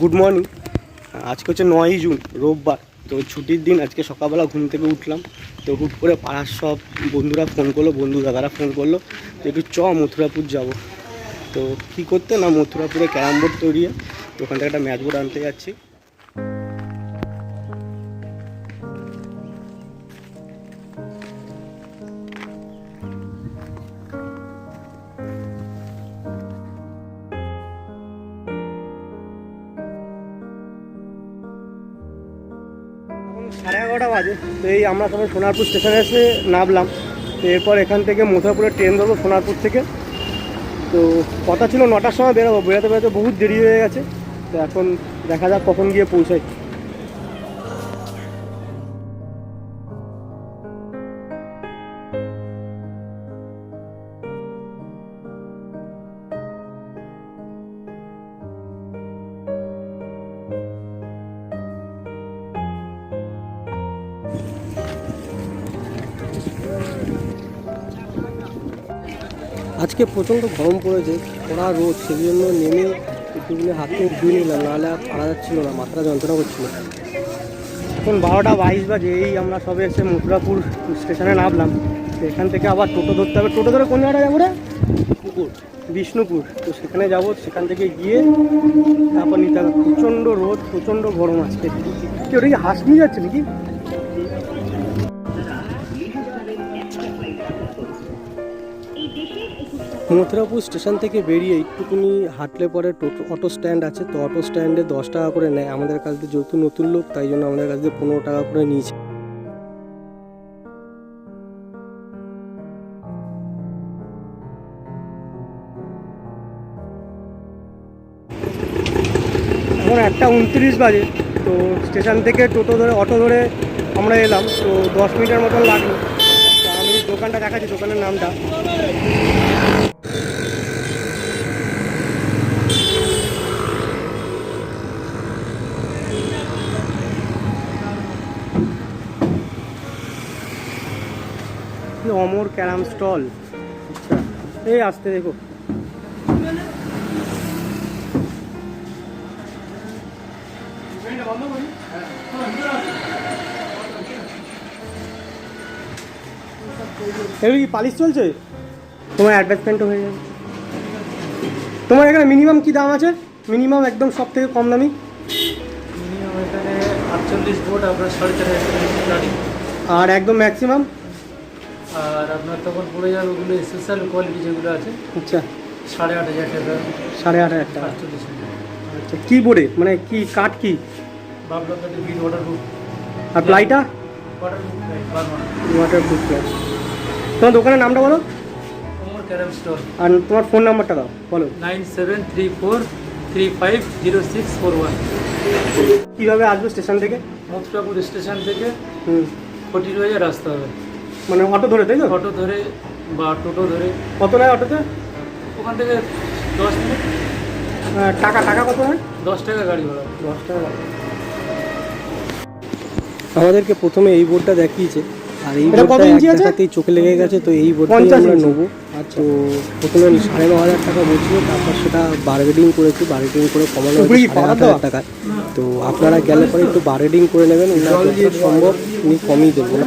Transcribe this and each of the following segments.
Good morning আজকে হচ্ছে নয়ই জুন, রোববার। তো ছুটির দিন, আজকে সকালবেলা ঘুম থেকে উঠলাম। তো হুট করে পাড়ার সব বন্ধুরা ফোন করল, বন্ধু দাদারা ফোন করল তো একটু চ মথুরাপুর যাব। তো কি করতে না মথুরাপুরে ক্যারাম বোর্ড তৈরি তো ওখান থেকে একটা ম্যাচ বোর্ড আনতে যাচ্ছি। বাজে তো এই আমরা সবাই সোনারপুর স্টেশনে এসে নামলাম। তো এরপর এখান থেকে মথুরাপুরে ট্রেন ধরবো সোনারপুর থেকে। তো কথা ছিল নটার সময় বেরোবো। বেরোতে বেরোতে বহুত দেরি হয়ে গেছে। তো এখন দেখা যাক কখন গিয়ে পৌঁছাই। আজকে প্রচণ্ড গরম পড়েছে কড়া রোদ সেই জন্য নেমে একটুখানি হাত ধুয়ে নিলাম নাহলে আর পারা যাচ্ছিল না মাথাটা যন্ত্রণা করছিল। এখন বারোটা বাইশ বাজে এই আমরা সবে এসে মথুরাপুর স্টেশনে নামলাম তো এখান থেকে আবার টোটো ধরতে হবে। টোটো ধরে কোন জায়গায় যাব রে? পুকুর বিষ্ণুপুর। তো সেখানে যাব সেখান থেকে গিয়ে তারপর নিতে হবে। প্রচণ্ড রোদ প্রচণ্ড গরম আজকে। কি ওটা কি হাঁস নিয়ে যাচ্ছে নাকি? মথুরাপুর স্টেশন থেকে বেরিয়ে একটুকুনি হাঁটলে পরে টোটো, অটো স্ট্যান্ড আছে, তো অটো স্ট্যান্ডে দশ টাকা করে নেয়। আমাদের কাছ থেকে যেহেতু নতুন লোক, তাই জন্য আমাদের কাছ থেকে পনেরো টাকা করে নিয়েছে। এখন একটা উনত্রিশ বাজে, তো স্টেশন থেকে টোটো ধরে, অটো ধরে আমরা এলাম, তো দশ মিনিটের মতন লাগল। আমি দোকানটা দেখাচ্ছি, দোকানের নামটা। Amar carrom stall. আচ্ছা এই আসতে দেখো। এগুলো কি পালিশ চলছে? তোমার অ্যাডভার্টাইজমেন্টও হয়ে যাবে। তোমার এখানে মিনিমাম কি দাম আছে? মিনিমাম একদম সব থেকে কম দামি। আর একদম ম্যাক্সিমাম আর আপনার তখন পড়ে যাবে ওগুলো স্পেশাল কোয়ালিটি যেগুলো আছে আচ্ছা। সাড়ে আট হাজার টাকা। সাড়ে আট হাজার টাকা। আচ্ছা কী বোর্ডে? মানে কি কাঠ কি? বাবলা বিট আর প্লাইটা? Water proof Burma water proof ply তোমার দোকানের নামটা বলো? Carrom store. আর তোমার ফোন নাম্বারটা দাও বলো। Nine seven three four three five zero six four one. কীভাবে আসবে স্টেশন থেকে? মথুরাপুর স্টেশন থেকে হুম। ফোর্টি হাজার আসতে হবে। মানে অটো ধরে তাই তো? অটো ধরে বা টোটো ধরে। কত নেয় অটোতে? ওখান থেকে দশ মিনিট। টাকা টাকা কত নেয় দশ টাকা গাড়ি ভাড়া। দশ টাকা আমাদেরকে প্রথমে এই বোর্ডটা দেখিয়েছে। আর এই কত বোর্ডটা ইঞ্চি এক আছে? চোখে লেগে গেছে তো এই বোর্ডটাই আমরা। নেব। তো প্রথমে সাড়ে ন হাজার টাকা বলছিল তারপর সেটা বার্গেনিং করেছি। বার্গেনিং করে কমানো হয়েছে সাড়ে আট হাজার টাকায়। তো আপনারা গেলে পরে একটু বার্গেনিং করে নেবেন সম্ভব উনি কমই দেবো না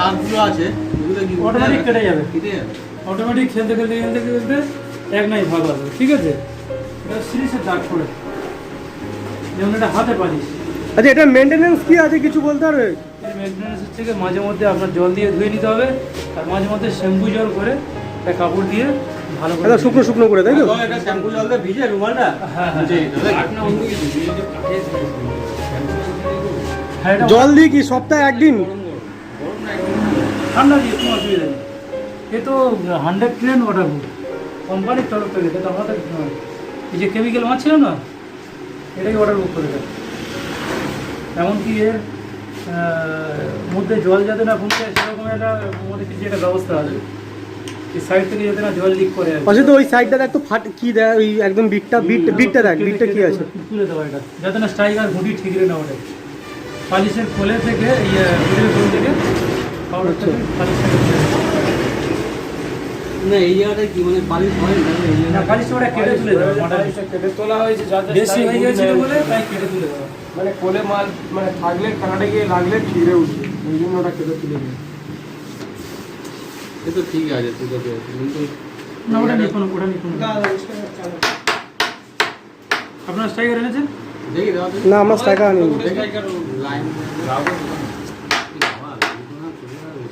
দাঁতগুলো আছে এগুলো কি অটোমেটিক কেটে যাবে। কেটে যাবে? অটোমেটিক খেলতে খেলতে খেলতে খেলতে এক নাই ভাগ আসবে ঠিক আছে? এটা সিরিজের দাগ পড়ে। যেমন এটা হাতে পালিশ। আচ্ছা এটা মেনটেনেন্স কি আছে কিছু বলতে পারবে? এই মেনটেন্যান্সের থেকে মাঝে মধ্যে আপনার জল দিয়ে ধুয়ে নিতে হবে আর মাঝে মধ্যে শ্যাম্পু জল করে একটা কাপড় দিয়ে ভালো করে এটা শুকনো শুকনো করে তাই তো? এটা শ্যাম্পু জল দিয়ে ভিজে রুমালটা? হ্যাঁ হ্যাঁ। হ্যাঁ জল দিয়ে কি সপ্তাহে একদিন? ঠান্ডা দিয়ে কোনো অসুবিধা নেই। এ তো হান্ড্রেড ট্রেন ওয়াটার প্রুফ কোম্পানির তরফ থেকে এটা আমাদের এই যে কেমিক্যাল মারছিল না এটাই ওয়াটার বুক করে দেয়। এমনকি এর মধ্যে জল যাতে না পৌঁছে সেরকম একটা মধ্যে কিছু একটা ব্যবস্থা আছে। এই সাইড থেকে যাতে না জল লিক করে। অসিত ওই সাইডটা দেখ তো ফাট কি দেয় ওই একদম বিটটা বিট বিটটা দেখ বিটটা কি আছে? তুলে দেওয়া এটা। যাতে না স্ট্রাইকার ঘুটি ঠিকরে না পালিশের কোলে থেকে ইয়ে থেকে দেওয়া। না কি মানে বালিশ হয় না? ওটা কেটে তুলে কেটে তোলা হয়েছে যাতে বেশি হয়ে গেছিল বলে তাই কেটে তুলে দেওয়া মানে কোলে মাল মানে থাকলে কানাডে গিয়ে লাগলে ছিঁড়ে উঠবে ওই জন্য ওটা কেটে তুলে দেয়। এ তো ঠিক আছে ঠিক আছে কিন্তু না ওটা নিয়ে ওটা নিয়ে আপনার স্ট্রাইকার এনেছেন। না আমরা স্ট্রাইকার আনিনি। দেখি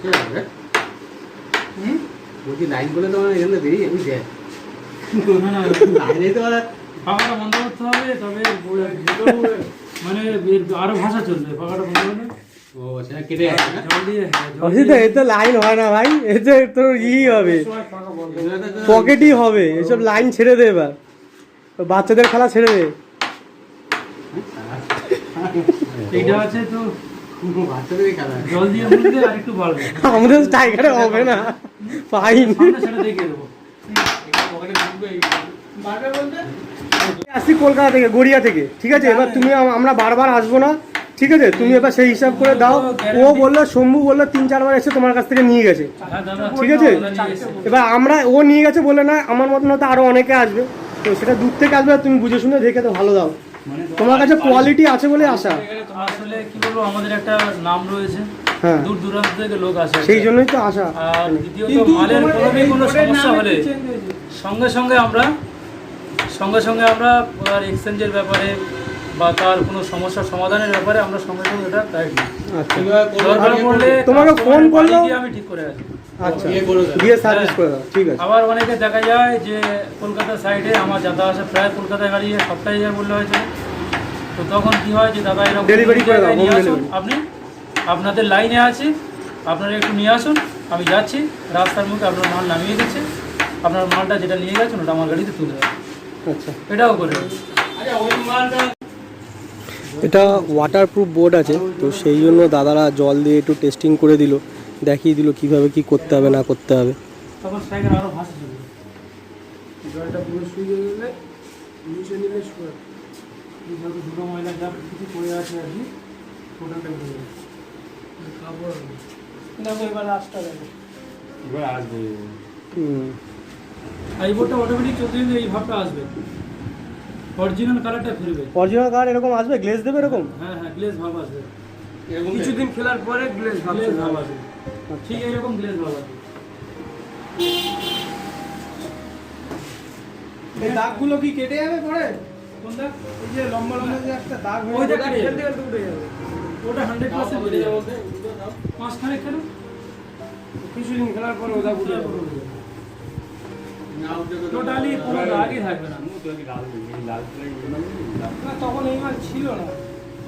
লাইন লাগাবো। বলছি লাইন এখানে বেরিয়ে দেখ। লাইনে তো পাখাটা বন্ধ করতে হবে তবে মানে আরও ভাষা চলবে পাখাটা বন্ধ করলে। হ্যাঁ, তো লাইন হয় না ভাই এ তোর ই হবে। পকেটই হবে এসব লাইন ছেড়ে দে এবার। বাচ্চাদের খেলা ছেড়ে দে। এইটা আছে তো জল দিয়ে মুছলে আর একটু বাড়বে। আমাদের স্ট্রাইকারে হবে না। ফাইন সেটা দেখিয়ে দেবো পকেটে ঢুকবে বারবার বলতে আসছি কলকাতা থেকে গড়িয়া থেকে ঠিক আছে? এবার তুমি আমরা বারবার আসব না ঠিক আছে? তুমি এবার সেই হিসাব করে দাও। ও বলল শম্ভু বলল তিন চারবার এসে তোমার কাছ থেকে নিয়ে গেছে। হ্যাঁ ঠিক আছে। এবার আমরা ও নিয়ে গেছে বলে না আমার মতন হয়তো আরও অনেকে আসবে। তো সেটা দূর থেকে আসবে তুমি বুঝে শুনে দেখে তো ভালো দাও। তোমার কাছে কোয়ালিটি আছে বলে আশা। আসলে কি বলব আমাদের একটা নাম রয়েছে। হ্যাঁ। দূর দূরান্ত থেকে লোক আসে সেই জন্যই তো আশা। আর দ্বিতীয়ত মালের কোনোদিন কোনো সমস্যা হলে সঙ্গে সঙ্গে আমরা সঙ্গে সঙ্গে আমরা আর এক্সচেঞ্জের ব্যাপারে বা তার কোনো সমস্যার সমাধানের ব্যাপারে আমরা সঙ্গে সঙ্গে এটা গাইড আচ্ছা। তোমাকে ফোন করল? আমি ঠিক করে আসি আচ্ছা। ইয়ে করে দাও। দিয়ে সার্ভিস করে দাও ঠিক আছে। আবার অনেকে দেখা যায় যে কলকাতা সাইডে আমার যাতায়াত আসে প্রায় কলকাতায় গাড়ি সপ্তাহে যায় বললে হয়েছে তো তখন কি হয় যে দাদা এরকম Delivery করে দাও, নিয়ে আসুন। আপনি আপনাদের লাইনে আছি আপনারা একটু নিয়ে আসুন আমি যাচ্ছি রাস্তার মুখে আপনার মাল নামিয়ে দিচ্ছি আপনার মালটা যেটা নিয়ে গেছেন ওটা আমার গাড়িতে তুলে দেবেন। আচ্ছা। এটাও করে এটা ওয়াটারপ্রুফ বোর্ড আছে তো সেই জন্য দাদারা জল দিয়ে একটু টেস্টিং করে দিল। দেখিয়ে দিল কীভাবে কি করতে হবে না করতে হবে। তখন স্ট্রাইকার আরও ভাসে চলবে জলটা পুরো শুয়ে গেলে নিচে নিলে শুয়ে এই দুটো ময়লা যা কিছু পড়ে আছে আর কি টোটালটা করে দেবেন কাপড় দেখো এবার রাস্তা দেখো। এবার আসবে। হুম। আর এই বোর্ডটা অটোমেটিক চলতে চলতে এই ভাবটা আসবে। অরিজিনাল কালারটা ফিরবে। অরিজিনাল কার্ড এরকম আসবে? গ্লেজ দেবে এরকম? হ্যাঁ হ্যাঁ গ্লেজ ভাব আসবে। এরকম কিছুদিন খেলার পরে গ্লেজ গ্লেজ ভাব আসবে। ঠিক এরকম গ্লেজ ভাব আসবে এই দাগগুলো কি কেটে যাবে পরে? কোন দাগ? এই যে লম্বা লম্বা যে একটা দাগ ওই হয়ে দাগ যায় কেটে খেলতে খেলতে উঠে যাবে। ওটা হান্ড্রেড পার্সেন্ট বেড়ে যাবে। মাঝখানে কেন? কিছুদিন খেলার পরে ও দাগ উঠে যাবে। টোটালি পুরো দাগই থাকবে না। তখন এই মাল ছিল না।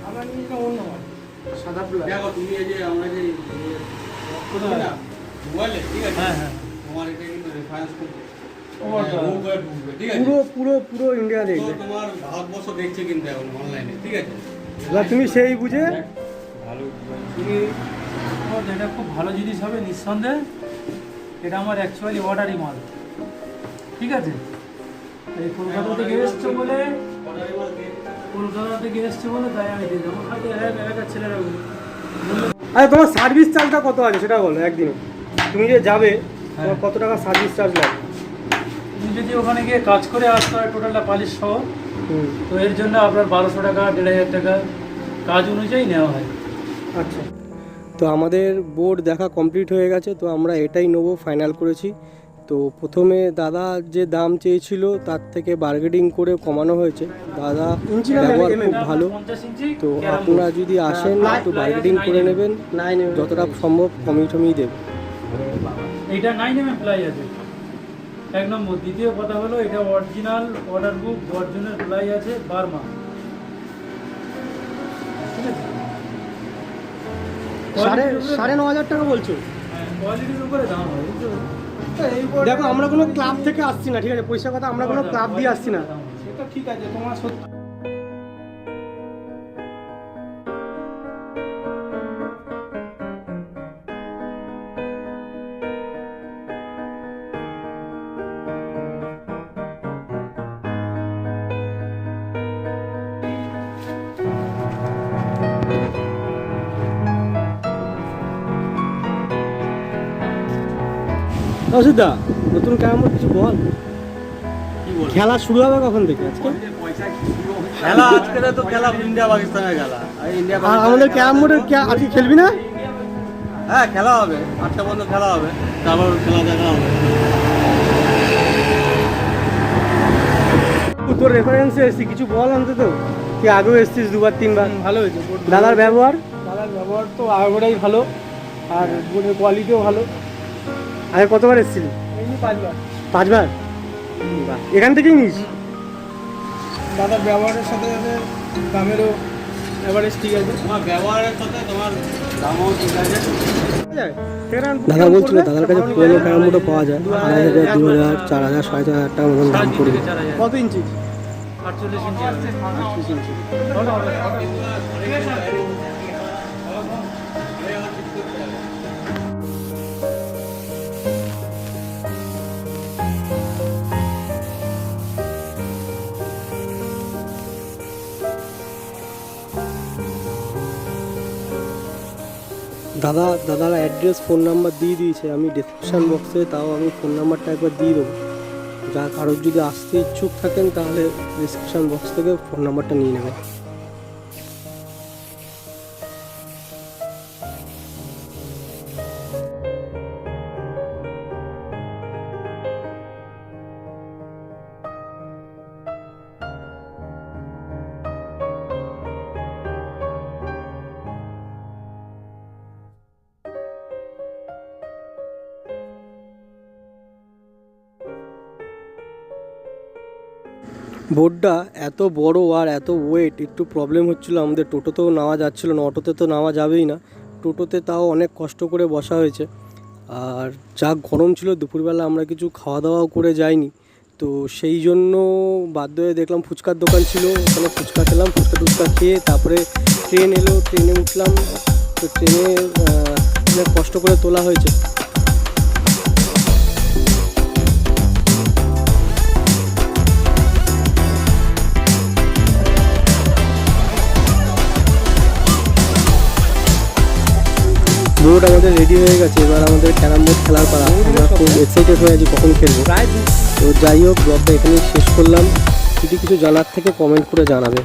আমরা নিয়েছিলাম অন্য সাদা প্লাস দেখো তুমি এই যে আমরা যে পুরো পুরো পুরো ইন্ডিয়া দেখবে। তোমার ভারতবর্ষ দেখছে কিন্তু এখন অনলাইনে ঠিক আছে? এবার তুমি সেই বুঝে ভালো তুমি এটা খুব ভালো জিনিস হবে নিঃসন্দেহে এটা আমার অ্যাকচুয়ালি অর্ডারই মাল। ঠিক আছে? এই কলকাতা থেকে এসছে বলে কলকাতা থেকে এসছে বলে তাই আমি এক এলাকার ছেলেরা বলল আচ্ছা তোমার সার্ভিস চার্জটা কত আছে? সেটা বলো একদিনে। তুমি যে যাবে তোমার হ্যাঁ। কত টাকা সার্ভিস চার্জ লাগবে তুমি যদি ওখানে গিয়ে কাজ করে আসতে হয় টোটালটা পালিশ সহ তো এর জন্য আপনার বারোশো টাকা দেড় হাজার টাকা কাজ অনুযায়ী নেওয়া হয়। আচ্ছা। তো আমাদের বোর্ড দেখা কমপ্লিট হয়ে গেছে তো আমরা এটাই নেব ফাইনাল করেছি। তো প্রথমে দাদা যে দাম চেয়েছিল তার থেকে বার্গেনিং করে কমানো হয়েছে। দাদা ব্যবহার খুব ভালো। তো আপনারা যদি আসেন একটু বার্গেনিং করে নেবেন। যতটা সম্ভব কমিয়ে টমিয়ে দেবে। এইটা নাইন এম প্লাই আছে। এক নম্বর। দ্বিতীয় কথা হলো এটা original order book original ply আছে বার্মা। ঠিক আছে? সাড়ে সাড়ে ন হাজার টাকা বলছো? হ্যাঁ, কোয়ালিটির উপরে দাম হয় দেখো, আমরা কোনো ক্লাব থেকে আসছি না, ঠিক আছে? পয়সা কথা আমরা কোনো ক্লাব দিয়ে আসছি না। সেটা ঠিক আছে, তোমার সত্যি অসুবিধা? নতুন কেমন কিছু বল। খেলা শুরু হবে কখন থেকে আজকে? খেলা আজকে তো খেলা ইন্ডিয়া পাকিস্তানের খেলা। ইন্ডিয়া আমাদের ক্যারাম বোর্ডের আজকে খেলবি না? হ্যাঁ খেলা হবে। আটটা পর্যন্ত খেলা হবে। তারপর খেলা দেখা হবে। তোর রেফারেন্সে এসছি কিছু বল অন্তত? কি আগেও এসছিস দুবার তিনবার। ভালো হয়েছে। দাদার ব্যবহার? দাদার ব্যবহার তো আগেটাই ভালো। আর বোর্ডের কোয়ালিটিও ভালো। আগে কতবার এসেছিলি? পাঁচবার। বাহ এখান থেকেই নিস? দাদার ব্যবহারের সাথে সাথে দামেরও অ্যাভারেজ ঠিক আছে। তোমার ব্যবহারের সাথে তোমার দামও ঠিক আছে। দাদা বলছিল দাদার কাছে পুরোনো বোর্ডও পাওয়া যায়। আড়াই হাজার দু হাজার চার হাজার সাড়ে চার হাজার টাকা মতন দাম পড়বে কত ইঞ্চি? আটচল্লিশ ইঞ্চি দাদা, দাদার অ্যাড্রেস ফোন নাম্বার দিয়ে দিয়েছে। আমি ডিসক্রিপশান বক্সে তাও আমি ফোন নাম্বারটা একবার দিয়ে দেবো। যা কারোর যদি আসতে ইচ্ছুক থাকেন, তাহলে ডিসক্রিপশান বক্স থেকে ফোন নাম্বারটা নিয়ে নেবেন। বোর্ডটা এত বড় আর এত ওয়েট একটু প্রবলেম হচ্ছিল আমাদের টোটোতেও নেওয়া যাচ্ছিল না, অটোতে তো নেওয়া যাবেই না। টোটোতে তাও অনেক কষ্ট করে বসা হয়েছে। আর যা গরম ছিল দুপুরবেলা আমরা কিছু খাওয়া দাওয়াও করে যাইনি। তো সেই জন্য বাধ্য হয়ে দেখলাম ফুচকার দোকান ছিল, ওখানে ফুচকা খেলাম, ফুচকা টুচকা খেয়ে তারপরে ট্রেন এলো ট্রেনে উঠলাম। তো ট্রেনে অনেক কষ্ট করে তোলা হয়েছে। বোর্ড আমাদের রেডি হয়ে গেছে। এবার আমাদের ক্যারাম বোর্ড খেলার পালা। আমরা খুব এক্সাইটেড হয়ে আছি কখন খেলব। তো যাই হোক ব্লগটা এখানেই শেষ করলাম। যদি কিছু জানার থেকে কমেন্ট করে জানাবে।